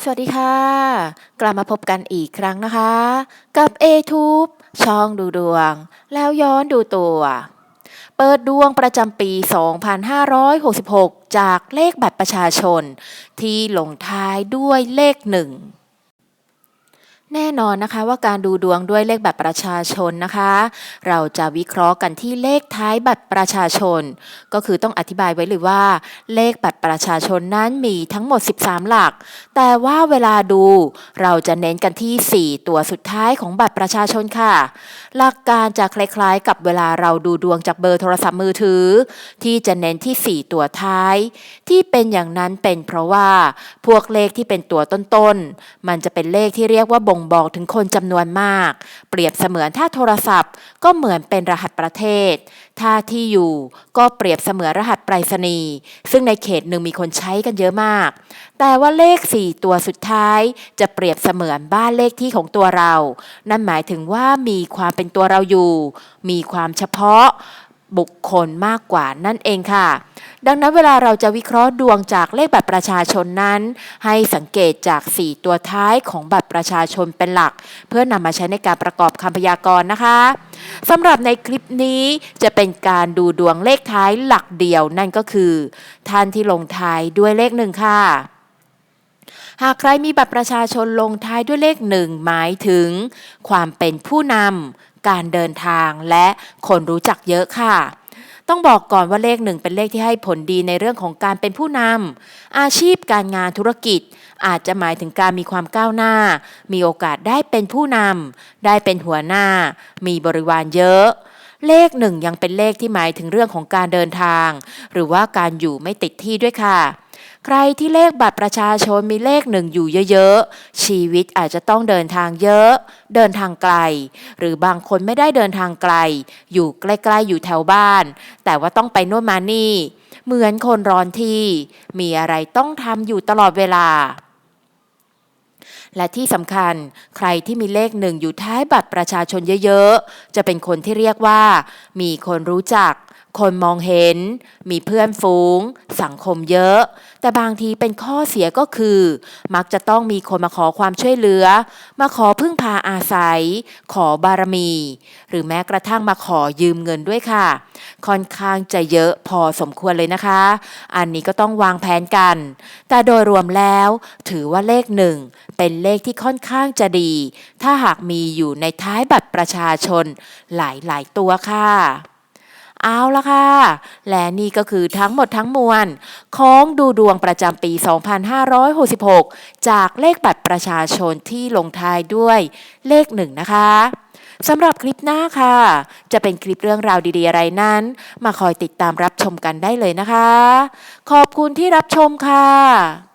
สวัสดีค่ะ กลับมาพบกันอีกครั้งนะคะ กับ a t u b e ช่องดูดวง แล้วย้อนดูตัว เปิดดวงประจำปี 2566 จากเลขบัตรประชาชน ที่ลงท้ายด้วยเลขหนึ่ง แน่นอนนะคะว่าการดูดวงด้วยเลขบัตรประชาชนนะคะ เราจะวิเคราะห์กันที่เลขท้ายบัตรประชาชน ก็คือต้องอธิบายไว้เลยว่า เลขบัตรประชาชนนั้นมีทั้งหมด 13 หลัก แต่ว่าเวลาดูเราจะเน้นกันที่ 4 ตัวสุดท้ายของบัตรประชาชนค่ะ หลักการจะคล้ายๆ กับเวลาเราดูดวงจากเบอร์โทรศัพท์มือถือ ที่จะเน้นที่ 4 ตัวท้าย ที่เป็นอย่างนั้นเป็นเพราะว่าพวกเลขที่เป็นตัวต้นๆมันจะเป็นเลขที่เรียกว่าบ่งบอกถึงคนจำนวนมาก เปรียบเสมือนถ้าโทรศัพท์ ก็เหมือนเป็นรหัสประเทศ ถ้าที่อยู่ก็เปรียบเสมือนรหัสไปรษณีย์ซึ่งในเขตหนึ่งมีคนใช้กันเยอะมาก แต่ว่าเลข 4 ตัวสุดท้าย จะเปรียบเสมือนบ้านเลขที่ของตัวเรา นั่นหมายถึงว่ามีความเป็นตัวเราอยู่ มีความเฉพาะ บุคคลมากกว่านั่นเองค่ะ ดังนั้นเวลาเราจะวิเคราะห์ดวงจากเลขบัตรประชาชนนั้น ให้สังเกตจาก 4 ตัวท้ายของบัตรประชาชนเป็นหลัก เพื่อนำมาใช้ในการประกอบคำพยากรณ์นะคะสำหรับในคลิปนี้จะเป็นการดูดวงเลขท้ายหลักเดียวนั่นก็คือ ท่านที่ลงท้ายด้วยเลขหนึ่งค่ะ หากใครมีบัตรประชาชนลงท้ายด้วยเลขหนึ่งหมายถึง ความเป็นผู้นำการเดินทางและคนรู้จักเยอะค่ะ ต้องบอกก่อนว่าเลขหนึ่งเป็นเลขที่ให้ผลดีในเรื่องของการเป็นผู้นำอาชีพการงานธุรกิจ อาจจะหมายถึงการมีความก้าวหน้า มีโอกาสได้เป็นผู้นำได้เป็นหัวหน้า มีบริวารเยอะเลขหนึ่งยังเป็นเลขที่หมายถึงเรื่องของการเดินทาง หรือว่าการอยู่ไม่ติดที่ด้วยค่ะ ใครที่เลขบัตรประชาชนมีเลขหนึ่งอยู่เยอะๆ ชีวิตอาจจะต้องเดินทางเยอะ เดินทางไกล หรือบางคนไม่ได้เดินทางไกล อยู่ใกล้ๆอยู่แถวบ้าน แต่ว่าต้องไปโน่นมานี่ เหมือนคนร้อนที่ มีอะไรต้องทำอยู่ตลอดเวลาและที่สำคัญใครที่มีเลขหนึ่งอยู่ท้ายบัตรประชาชนเยอะๆ จะเป็นคนที่เรียกว่า มีคนรู้จัก คนมองเห็น มีเพื่อนฝูง สังคมเยอะ แต่บางทีเป็นข้อเสียก็คือ มักจะต้องมีคนมาขอความช่วยเหลือ มาขอพึ่งพาอาศัย ขอบารมี หรือแม้กระทั่งมาขอยืมเงินด้วยค่ะ ค่อนข้างจะเยอะพอสมควรเลยนะคะ อันนี้ก็ต้องวางแผนกัน แต่โดยรวมแล้วถือว่าเลขหนึ่งเป็นเลขที่ค่อนข้างจะดี ถ้าหากมีอยู่ในท้ายบัตรประชาชนหลายๆ ตัวค่ะ เอาละค่ะ และนี่ก็คือทั้งหมดทั้งมวลของดูดวงประจำปี 2566 จากเลขบัตรประชาชนที่ลงท้ายด้วยเลขหนึ่งนะคะสำหรับคลิปหน้าค่ะ จะเป็นคลิปเรื่องราวดีๆอะไรนั้น มาคอยติดตามรับชมกันได้เลยนะคะ ขอบคุณที่รับชมค่ะ